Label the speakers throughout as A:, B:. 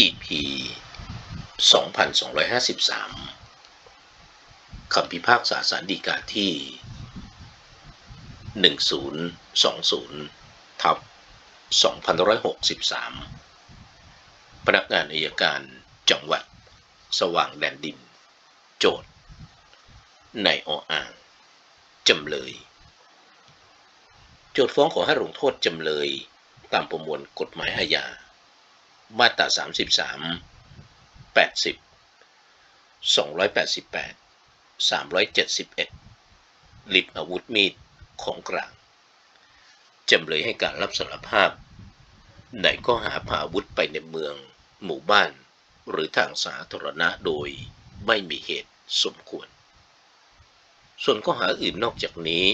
A: EP 2253 คำพิพากษาสารดีกาที่ 1020 ทับ2563 พนักงานอายการจังหวัด สว่างแดนดิน โจทย์นายออ่าง จำเลย โจทย์ฟ้องขอให้ลงโทษจำเลย ตามประมวลกฎหมายอาญา มาตรา33 80 288 371ลิบอาวุธมีดของกลางจำเลยให้การรับสารภาพ ในข้อหาพาอาวุธไปในเมือง หมู่บ้าน หรือทางสาธารณะโดยไม่มีเหตุสมควร ส่วนข้อหาอื่นนอกจากนี้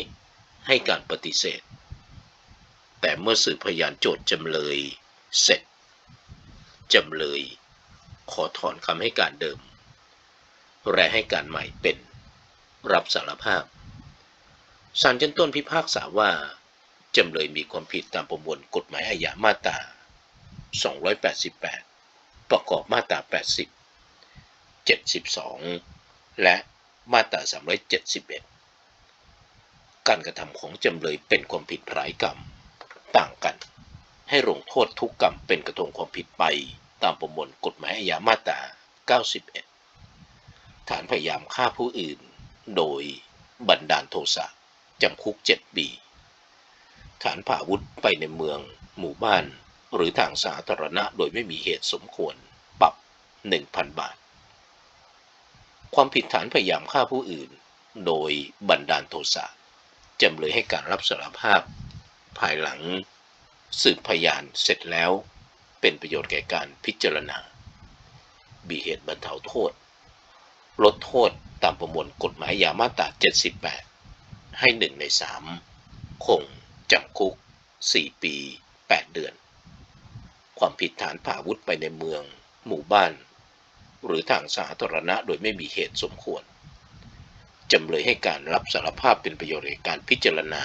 A: ให้การปฏิเสธ แต่เมื่อสืบพยานโจทย์จำเลยเสร็จ จำเลย ขอถอนคำให้การเดิมแลให้การใหม่เป็น รับสารภาพศาลชั้นต้นพิพากษาว่า จำเลยมีความผิดตามประมวลกฎหมายอาญามาตรา 288 ประกอบมาตรา 80 72 และมาตรา 371 การกระทำของจำเลยเป็นความผิดหลายกรรมต่างกัน ให้ลงโทษทุกกรรมเป็นกระทงความผิดไป ตามประมวลกฎหมายอาญามาตรา 91 ฐานพยายามฆ่าผู้อื่น โดยบันดาลโทสะจำคุก 7 ปี ฐานผ่าอาวุธไปในเมือง หมู่บ้าน หรือทางสาธารณะโดยไม่มีเหตุสมควร ปรับ 1,000 บาท ความผิดฐานพยายามฆ่าผู้อื่น โดยบันดาลโทสะจำเลยให้การรับสารภาพ ภายหลัง สืบพยานเสร็จแล้วเป็นประโยชน์แก่การพิจารณามีเหตุบรรเทาโทษ ลดโทษตามประมวลกฎหมายยามาตรา 78 ให้หนึ่งในสามคงจำคุก 4 ปี 8 เดือน ความผิดฐานผ่าวุธไปในเมือง หมู่บ้าน หรือทางสาธารณะโดยไม่มีเหตุสมควร จำเลยให้การรับสารภาพเป็นประโยชน์ในการพิจารณา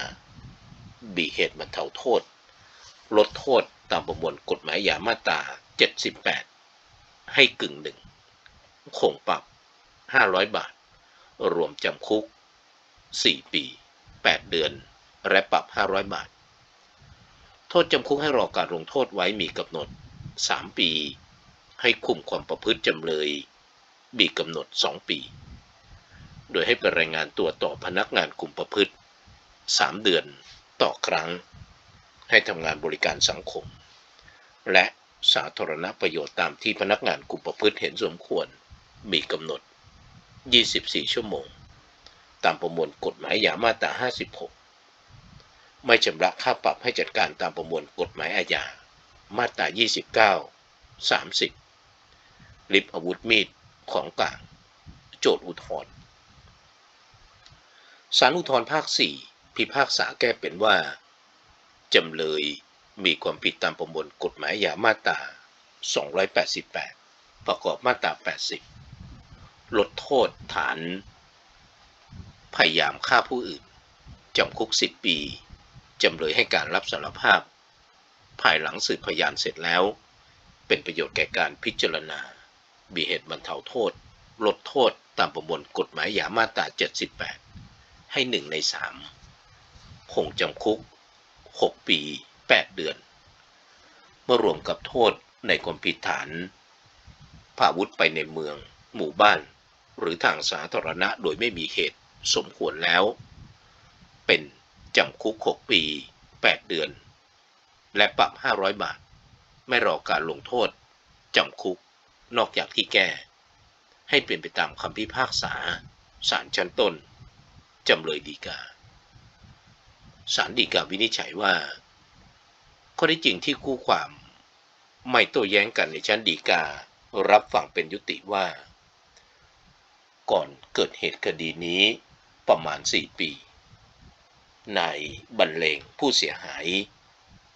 A: มีเหตุบรรเทาโทษ ลดโทษตามประมวลกฎหมายยามาตรา 78 ให้กึ่งหนึ่งคงปรับ 500 บาท รวมจำคุก 4 ปี 8 เดือน และปรับ 500 บาท โทษจำคุกให้รอการลงโทษไว้มีกำหนด 3 ปี ให้คุมความประพฤติจำเลยมีกำหนด 2 ปี โดยให้ไปรายงานตัวต่อพนักงานคุมประพฤติ 3 เดือนต่อครั้ง ให้ทำงานบริการสังคม และสาธารณประโยชน์ตามที่พนักงานคุมประพฤติเห็นสมควรมีกำหนด 24 ชั่วโมง ตามประมวลกฎหมายยามาตรา 56 ไม่ชำระค่าปรับให้จัดการตามประมวลกฎหมายอาญา มาตรา 29 30ลิบอาวุธมีดของกลาง โจทย์อุทธรณ์ศาลอุทธรณ์ภาค 4 พิพากษาแก้เป็นว่า จำเลยมีความผิดตามประมวลกฎหมายอาญามาตรา 288 ประกอบมาตรา 80 ลดโทษฐาน พยายามฆ่าผู้อื่น จำคุก 10 ปี จำเลยให้การรับสารภาพ ภายหลังสืบพยานเสร็จแล้ว เป็นประโยชน์แก่การพิจารณา มีเหตุบรรเทาโทษ ลดโทษตามประมวลกฎหมายยามาตรา 78 ให้ 1 ใน 3 คงจำคุก 6 ปี 8 เดือน เมื่อรวมกับโทษในความผิดฐานพาวุธไปในเมือง หมู่บ้าน หรือทางสาธารณะโดยไม่มีเหตุสมควรแล้ว เป็นจำคุก 6 ปี 8 เดือน และปรับ 500 บาท ไม่รอการลงโทษจำคุกนอกจากที่แก้ ให้เป็นไปตามคำพิพากษาศาลชั้นต้น จำเลยดีกา ศาลฎีกาวินิจฉัยว่า ข้อที่จริงที่คู่ความไม่โต้แย้งกันในชั้นฎีการับฟังเป็นยุติว่า ก่อนเกิดเหตุคดีนี้ประมาณ 4 ปีนายบรรเลงผู้เสียหาย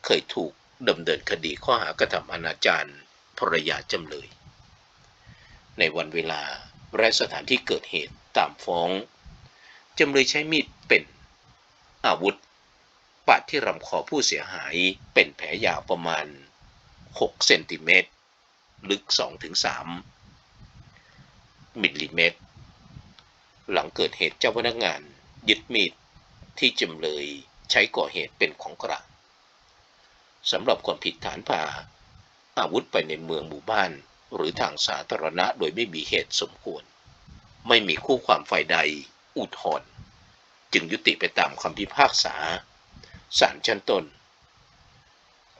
A: เคยถูกดำเนินคดีข้อหากระทำอนาจารภรรยาจำเลย ในวันเวลาและสถานที่เกิดเหตุตามฟ้อง จำเลยใช้มีดเป็นอาวุธ ปาดที่ลำคอผู้เสียหายเป็นแผลยาวประมาณ 6 เซนติเมตร ลึก 2-3 มิลลิเมตร หลังเกิดเหตุเจ้าพนักงานยึดมีดที่จำเลยใช้ก่อเหตุเป็นของกลางสำหรับความผิดฐานพาอาวุธไปในเมืองหมู่บ้าน หรือทางสาธารณะโดยไม่มีเหตุสมควร ไม่มีคู่ความฝ่ายใดอุทธรณ์จึงยุติไปตามคำพิพากษา ศาลชั้นต้น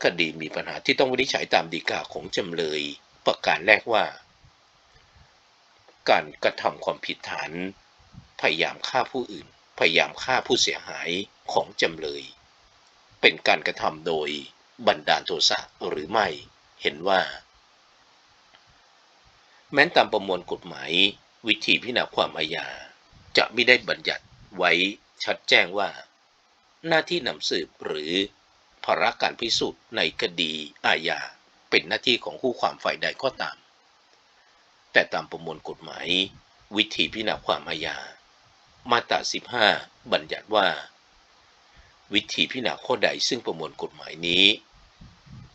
A: คดีมีปัญหาที่ต้องวินิจฉัยตามดีกาของจำเลย ประการแรกว่า การกระทำความผิดฐานพยายามฆ่าผู้อื่น พยายามฆ่าผู้เสียหายของจำเลย เป็นการกระทำโดยบันดาลโทสะหรือไม่เห็นว่า แม้นตามประมวลกฎหมาย วิธีพิจารณาความอาญาจะไม่ได้บัญญัติไว้ชัดแจ้งว่า หน้าที่นำสืบหรือภาระการพิสูจน์ในคดีอาญาเป็นหน้าที่ของคู่ความฝ่ายใดก็ตาม แต่ตามประมวลกฎหมาย วิธีพิจารณาความอาญา มาตรา 15 บัญญัติว่า วิธีพิจารณาข้อใดซึ่งประมวลกฎหมายนี้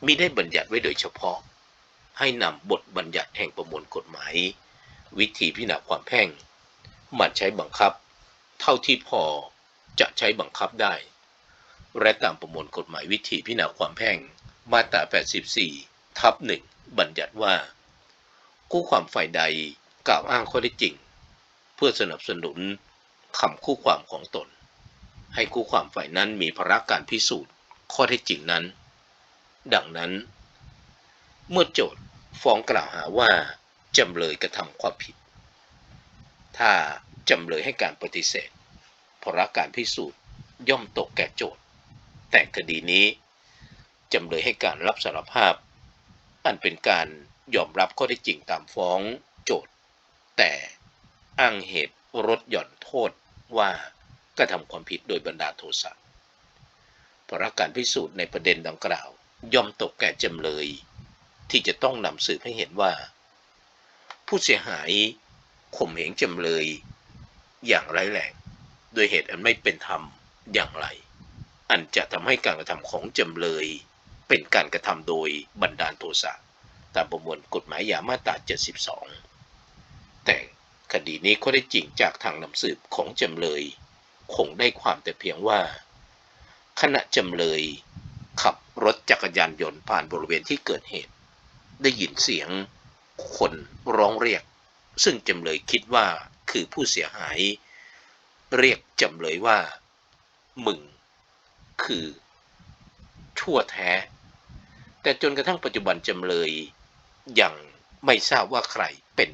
A: มิได้บัญญัติไว้โดยเฉพาะ ให้นำบทบัญญัติแห่งประมวลกฎหมาย วิธีพิจารณาความแพ่งมาใช้บังคับ เท่าที่พอจะใช้บังคับได้ และตามประมวลกฎหมายวิธีพิจารณาความแพ่ง มาตรา 84 ทับหนึ่งบัญญัติว่า คู่ความฝ่ายใดกล่าวอ้างข้อได้จริง เพื่อสนับสนุนคำคู่ความของตน ให้คู่ความฝ่ายนั้นมีภาระการพิสูจน์ข้อเท็จจริงนั้น ดังนั้น เมื่อโจทย์ฟ้องกล่าวหาว่าจำเลยกระทำความผิด ถ้าจำเลยให้การปฏิเสธภาระการพิสูจน์ย่อมตกแก่โจทย์ แต่คดีนี้จำเลยให้การรับสารภาพ อันเป็นการยอมรับข้อเท็จจริงตามฟ้องโจทย์ แต่อ้างเหตุลดหย่อนโทษว่ากระทำความผิดโดยบันดาลโทสะภาระการพิสูจน์ในประเด็นดังกล่าว ย่อมตกแก่จำเลย ที่จะต้องนำสืบให้เห็นว่า ผู้เสียหายข่มเหงจำเลย อย่างไรแรงโดยเหตุอันไม่เป็นธรรมอย่างไร อันจะทำให้การกระทำของจำเลย เป็นการกระทำโดยบันดาลโทสะตามประมวลกฎหมายยามาตรา 72 แต่คดีนี้ข้อได้จริงจากทางนำสืบของจำเลย คงได้ความแต่เพียงว่า ขณะจำเลย ขับรถจักรยานยนต์ผ่านบริเวณที่เกิดเหตุ ได้ยินเสียงคนร้องเรียก ซึ่งจำเลยคิดว่าคือผู้เสียหาย เรียกจำเลยว่า มึง คือ ชั่วแท้ แต่จนกระทั่งปัจจุบันจำเลยยังไม่ทราบว่าใครเป็น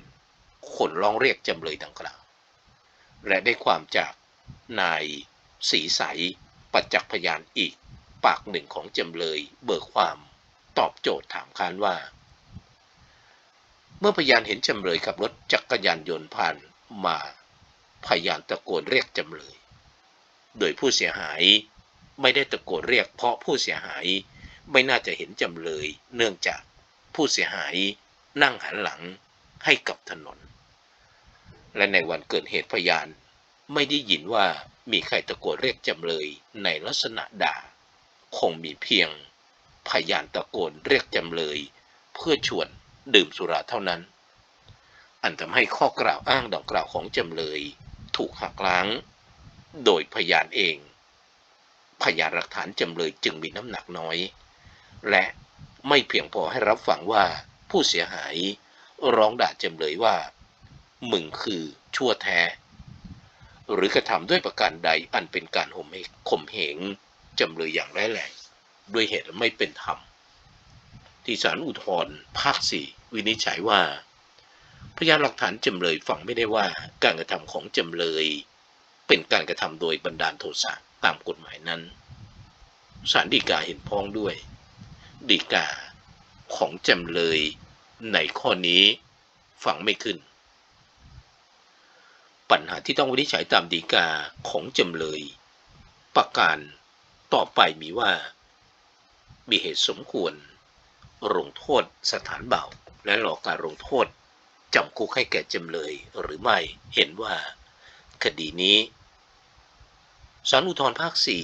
A: คนร้องเรียกจำเลยดังกล่าว และได้ความจากนายสีใสปัจจักพยานอีก ปากหนึ่งของจำเลยเบิกความตอบโจทย์ถามค้านว่า เมื่อพยานเห็นจำเลยขับรถจักรยานยนต์ผ่านมาพยานตะโกนเรียกจำเลย โดยผู้เสียหาย ไม่ได้ตะโกนเรียกเพราะผู้เสียหายไม่น่าจะเห็นจำเลย เนื่องจากผู้เสียหายนั่งหันหลังให้กับถนน และในวันเกิดเหตุพยาน ไม่ได้ยินว่ามีใครตะโกนเรียกจำเลยในลักษณะด่า คงมีเพียงพยานตะโกนเรียกจำเลย เพื่อชวนดื่มสุราเท่านั้น อันทำให้ข้อกล่าวอ้างดังกล่าวของจำเลย ถูกหักล้าง โดยพยานเอง พยานหลักฐานจำเลยจึงมีน้ำหนักน้อย และไม่เพียงพอให้รับฟังว่าผู้เสียหายร้องด่าจำเลยว่า มึงคือชั่วแท้ หรือกระทำด้วยประการใดอันเป็นการห่มเหข่มเหงจำเลยอย่างร้ายแรงด้วยเหตุไม่เป็นธรรม ที่ศาลอุทธรภาคสี่วินิจฉัยว่า พยานหลักฐานจำเลยฟังไม่ได้ว่าการกระทำของจำเลย เป็นการกระทำโดยบันดาลโทสะ ตามกฎหมายนั้นศาลฎีกาเห็นพ้องด้วยฎีกาของจำเลยในข้อนี้ฟังไม่ขึ้น ปัญหาที่ต้องวินิจฉัยตามดีกาของจำเลย ประการต่อไปมีว่า มีเหตุสมควรลงโทษสถานเบาและหลอกการลงโทษจำคุกให้แก่จำเลยหรือไม่เห็นว่า คดีนี้ ศาลอุทธรภาคสี่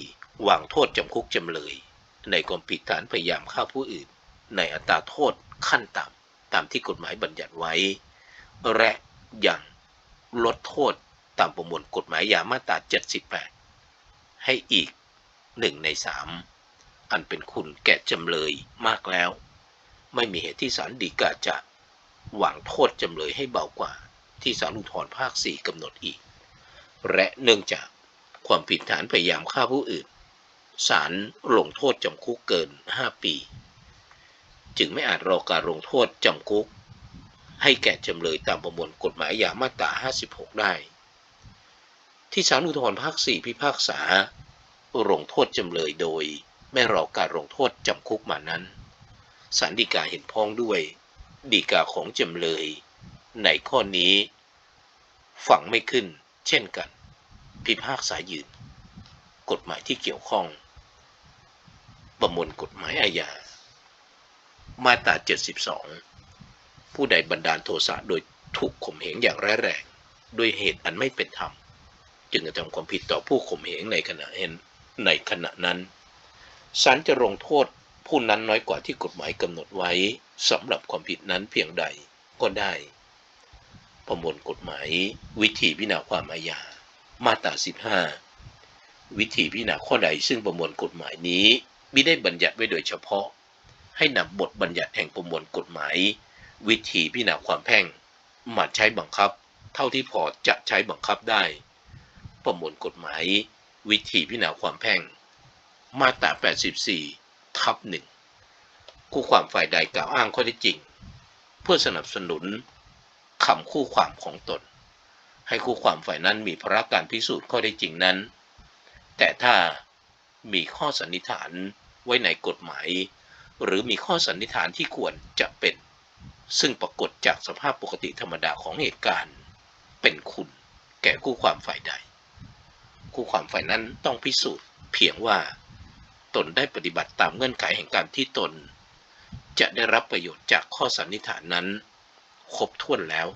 A: วางโทษจำคุกจำเลย ในความผิดฐานพยายามฆ่าผู้อื่น ในอัตราโทษขั้นต่ำตามที่กฎหมายบัญญัติไว้ และยังลดโทษตามประมวลกฎหมายยามาตรา 78 ให้อีกหนึ่งในสามอันเป็นคุณแก่จำเลยมากแล้ว ไม่มีเหตุที่ศาลฎีกาจะหวังโทษจำเลยให้เบากว่าที่ศาลอุทธรภาค 4กำหนดอีก และเนื่องจาก ความผิดฐานพยายามฆ่าผู้อื่น ศาลลงโทษจำคุกเกิน 5 ปี จึงไม่อาจรอการลงโทษจำคุก ให้แก่จำเลยตามประมวลกฎหมายยามาตรา 56 ได้ ที่ศาลอุทธรภาค 4 พิพากษา ลงโทษจำเลยโดยไม่รอการลงโทษจำคุกมานั้นศาลฎีกาเห็นพ้องด้วยฎีกาของจำเลย ในข้อนี้ ฝังไม่ขึ้นเช่นกัน พิพากษายืน กฎหมายที่เกี่ยวข้อง ประมวลกฎหมายอาญา มาตรา 72 ผู้ใดบันดาลโทสะโดยถูกข่มเหงอย่างร้ายแรงด้วยเหตุอันไม่เป็นธรรม จึงกระทำความผิดต่อผู้ข่มเหงในขณะเห็นในขณะนั้นศาลจะลงโทษผู้นั้นน้อยกว่าที่กฎหมายกำหนดไว้สำหรับความผิดนั้นเพียงใดก็ได้ ประมวลกฎหมายวิธีพิจารณาความอาญา มาตรา 15 วิธีพิจารณาข้อใดซึ่งประมวลกฎหมายนี้มิได้บัญญัติไว้โดยเฉพาะ ให้นำบทบัญญัติแห่งประมวลกฎหมาย วิธีพิจารณาความแพ่งมาใช้บังคับ เท่าที่พอจะใช้บังคับได้ ประมวลกฎหมาย วิธีพิจารณาความแพ่ง มาตรา 84 ทับหนึ่งคู่ความฝ่ายใดกล่าวอ้างข้อเท็จจริง เพื่อสนับสนุนคำคู่ความของตน ให้คู่ความฝ่ายนั้นมีภาระการพิสูจน์ข้อเท็จจริงนั้น แต่ถ้ามีข้อสันนิษฐานไว้ในกฎหมาย หรือมีข้อสันนิษฐานที่ควรจะเป็น ซึ่งปรากฏจากสภาพปกติธรรมดาของเหตุการณ์ เป็นคุณแก่คู่ความฝ่ายใด คู่ความฝ่ายนั้นต้องพิสูจน์เพียงว่าตนได้ปฏิบัติตามเงื่อนไขแห่งการที่ตน จะได้รับประโยชน์จากข้อสันนิษฐานนั้น ครบถ้วนแล้ว